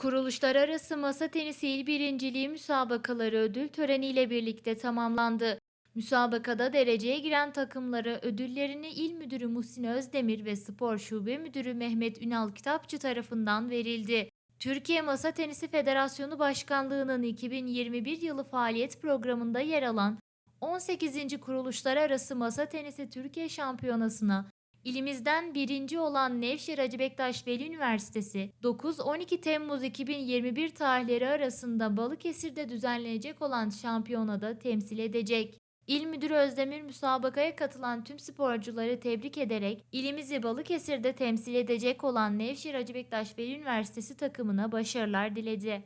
Kuruluşlar Arası Masa Tenisi İl Birinciliği müsabakaları ödül töreniyle birlikte tamamlandı. Müsabakada dereceye giren takımlara ödüllerini İl Müdürü Muhsin Özdemir ve Spor Şube Müdürü Mehmet Ünal Kitapçı tarafından verildi. Türkiye Masa Tenisi Federasyonu Başkanlığı'nın 2021 yılı faaliyet programında yer alan 18. Kuruluşlar Arası Masa Tenisi Türkiye Şampiyonası'na İlimizden birinci olan Nevşehir Hacı Bektaş Veli Üniversitesi 9-12 Temmuz 2021 tarihleri arasında Balıkesir'de düzenlenecek olan şampiyonada temsil edecek. İl Müdürü Özdemir müsabakaya katılan tüm sporcuları tebrik ederek ilimizi Balıkesir'de temsil edecek olan Nevşehir Hacı Bektaş Veli Üniversitesi takımına başarılar diledi.